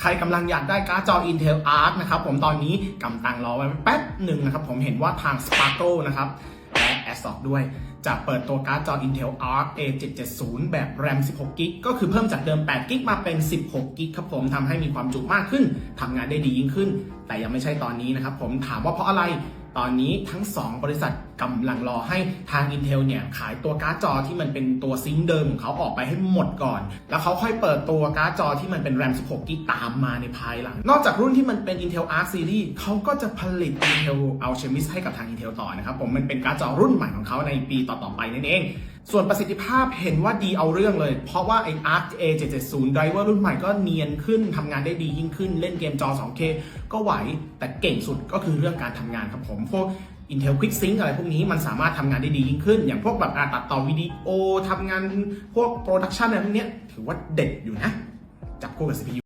ใครกำลังอยากได้การ์ดจอ Intel Arc นะครับผมตอนนี้กำตังรอไว้แป๊บหนึ่งนะครับผมเห็นว่าทาง Sparkle นะครับและ ASOC ด้วย จะเปิดตัวการ์ดจอ Intel Arc A770 แบบ RAM 16 g b ก็คือเพิ่มจากเดิม8 g b มาเป็น 16 g b ครับผมทำให้มีความจุมากขึ้นทำงานได้ดียิ่งขึ้น แต่ยังไม่ใช่ตอนนี้นะครับผมถามว่าเพราะอะไรตอนนี้ทั้ง 2 บริษัทกำลังรอให้ทาง Intel เนี่ยขายตัวการ์ดจอที่มันเป็นตัวซิงค์เดิมของเขาออกไปให้หมดก่อน แล้วเขาค่อยเปิดตัวการ์ดจอที่มันเป็น RAM 16กิกตามมาในภายหลัง นอกจากรุ่นที่มันเป็น Intel Arc Series เขาก็จะผลิต Intel Alchemist ให้กับทาง Intel ต่อนะครับผมมันเป็นการ์ดจอรุ่นใหม่ของเขาในปีต่อๆไปนั่นเอง ส่วนประสิทธิภาพเห็นว่าดีเอาเรื่องเลย เพราะว่าไอ้ Arc A770 driver รุ่นใหม่ก็เนียนขึ้นทำงานได้ดียิ่งขึ้น เล่นเกมจอ 2K ก็ไหว แต่เก่งสุดก็คือเรื่องการทำงานครับผม พวก Intel Quick Sync อะไรพวกนี้มันสามารถทำงานได้ดียิ่งขึ้น อย่างพวกแบบตัดต่อวิดีโอทำงานพวกโปรดักชันอะไรพวกเนี้ยถือว่าเด็ดอยู่นะ จับคู่กับ CPU